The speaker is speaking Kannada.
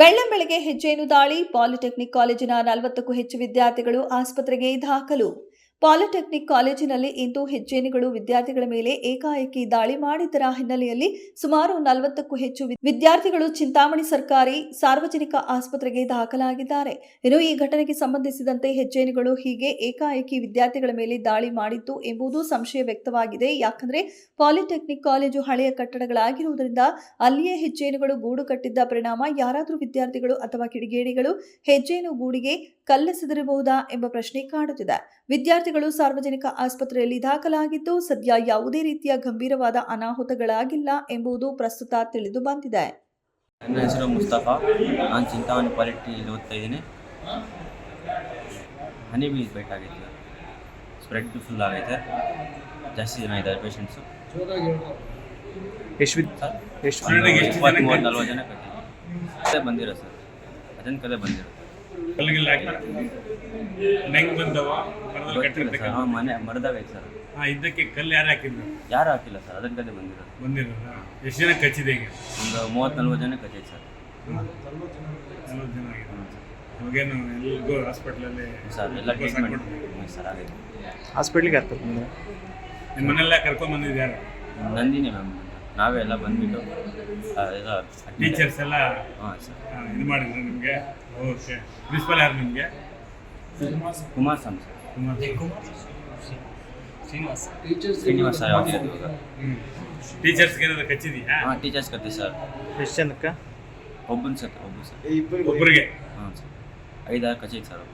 ಬೆಳ್ಳಂಬೆಳಗ್ಗೆ ಹೆಜ್ಜೆಯನ್ನು ದಾಳಿ ಪಾಲಿಟೆಕ್ನಿಕ್ ಕಾಲೇಜಿನ ನಲವತ್ತಕ್ಕೂ ಹೆಚ್ಚು ವಿದ್ಯಾರ್ಥಿಗಳು ಆಸ್ಪತ್ರೆಗೆ ದಾಖಲು. ಪಾಲಿಟೆಕ್ನಿಕ್ ಕಾಲೇಜಿನಲ್ಲಿ ಇಂದು ಹೆಜ್ಜೇನುಗಳು ವಿದ್ಯಾರ್ಥಿಗಳ ಮೇಲೆ ಏಕಾಏಕಿ ದಾಳಿ ಮಾಡಿದ್ದರ ಹಿನ್ನೆಲೆಯಲ್ಲಿ ಸುಮಾರು ನಲವತ್ತಕ್ಕೂ ಹೆಚ್ಚು ವಿದ್ಯಾರ್ಥಿಗಳು ಚಿಂತಾಮಣಿ ಸರ್ಕಾರಿ ಸಾರ್ವಜನಿಕ ಆಸ್ಪತ್ರೆಗೆ ದಾಖಲಾಗಿದ್ದಾರೆ. ಇನ್ನು ಈ ಘಟನೆಗೆ ಸಂಬಂಧಿಸಿದಂತೆ ಹೆಜ್ಜೇನುಗಳು ಹೀಗೆ ಏಕಾಏಕಿ ವಿದ್ಯಾರ್ಥಿಗಳ ಮೇಲೆ ದಾಳಿ ಮಾಡಿತ್ತು ಎಂಬುದು ಸಂಶಯ ವ್ಯಕ್ತವಾಗಿದೆ. ಯಾಕಂದ್ರೆ ಪಾಲಿಟೆಕ್ನಿಕ್ ಕಾಲೇಜು ಹಳೆಯ ಕಟ್ಟಡಗಳಾಗಿರುವುದರಿಂದ ಅಲ್ಲಿಯೇ ಹೆಜ್ಜೇನುಗಳು ಗೂಡು ಕಟ್ಟಿದ್ದ ಪರಿಣಾಮ ಯಾರಾದರೂ ವಿದ್ಯಾರ್ಥಿಗಳು ಅಥವಾ ಕಿಡಿಗೇಡಿಗಳು ಹೆಜ್ಜೇನು ಗೂಡಿಗೆ ಕಲ್ಲೆಸೆದಿರಬಹುದಾ ಎಂಬ ಪ್ರಶ್ನೆ ಕಾಡುತ್ತಿದೆ. ವಿದ್ಯಾರ್ಥಿಗಳು ಸಾರ್ವಜನಿಕ ಆಸ್ಪತ್ರೆಯಲ್ಲಿ ದಾಖಲಾಗಿದ್ದು ಸದ್ಯ ಯಾವುದೇ ರೀತಿಯ ಗಂಭೀರವಾದ ಅನಾಹುತಗಳಾಗಿಲ್ಲ ಎಂಬುದು ಪ್ರಸ್ತುತ ತಿಳಿದು ಬಂದಿದೆ. ನನ್ನ ಹೆಸರು ಮುಸ್ತಫಾ. ನಾನು ಚಿಂತಾಮಣಿ ಪಾಲಿಟಿಯಲ್ಲಿ ಓದ್ತಾ ಇದ್ದೀನಿ. ಹನಿ ಬೀಸ್ ಬೇಕಾಗಿತ್ತು. ಸ್ಪ್ರೆಡ್ ಫುಲ್ ಆಗೈತೆ. ಜಾಸ್ತಿ ಜನ ಇದ್ದಾರೆ ಪೇಷಂಟ್ಸು ಎಷ್ಟು ಸರ್ ಎಷ್ಟು ನಲ್ವತ್ತು ಜನ ಕಟ್ಟಿದ್ದೀವಿ. ಬಂದಿರೋ ಸರ್. ಅದನ್ನ ಕದೇ ಬಂದಿರೋ ಬಂದವ ಮರದಲ್ಲಿ ಮನೆ ಮರದಾಗೈತೆ ಸರ್. ಹಾ ಇದ್ದಕ್ಕೆ ಕಲ್ಲು ಯಾರು ಹಾಕಿದ್ರು ಯಾರು ಹಾಕಿಲ್ಲ ಸರ್ ಅದನ್ನ ಕದೇ ಬಂದಿರೋದು. ಬಂದಿರೋದ? ಎಷ್ಟು ಜನ ಕಚ್ಚಿದೆ ಈಗ? ಒಂದು ಮೂವತ್ತು ನಲ್ವತ್ತು ಜನ ಕಚ್ಚೈತೆ ಸರ್. ನಲ್ವತ್ತು ಜನ ಆಗಿದೆ ಇವಾಗೇನು ಹಾಸ್ಪಿಟ್ಲಲ್ಲಿ ಸರ್ ಎಲ್ಲ ಟ್ರೀಟ್ಮೆಂಟ್ ಸರ್ ಆಗೈತೆ ಹಾಸ್ಪಿಟ್ಲಿಗೆ ಹತ್ತು ನಿಮ್ಮ ಮನೆಲ್ಲ ಕರ್ಕೊಂಡ್ ಬಂದಿದ್ದು ನಂದಿನಿ ಮ್ಯಾಮ್. ನಾವೇ ಎಲ್ಲ ಬಂದ್ಬಿಟ್ಟು ಆ, ಎಲ್ಲ ಟೀಚರ್ಸ್ ಎಲ್ಲ ಹಾಂ ಸರ್. ಇದು ಮಾಡಿದ್ರು ನಿಮಗೆ? ಓಕೆ ಪ್ರಿನ್ಸಿಪಲ್ ಯಾರು ನಿಮಗೆ? ಕುಮಾರ್ ಸ್ವಾಮಿ ಸರ್. ಕುಮಾರ್ ಶ್ರೀನಿವಾಸ ಸರ್. ಇವಾಗ ಹ್ಞೂ ಟೀಚರ್ಸ್ಗೆ ಏನಾದ್ರು ಕಚ್ಚಿದೆಯಾ ಹಾಂ ಟೀಚರ್ಸ್ ಕತ್ತಿ ಸರ್. ಎಷ್ಟು ಜನಕ್ಕೆ ಒಬ್ಬನ ಸರ್ ಒಬ್ಬ ಸರ್. ಒಬ್ಬರಿಗೆ ಹಾಂ ಸರ್. ಐದಾರು ಕಚೇರಿ ಸರ್ ಒಬ್ರು.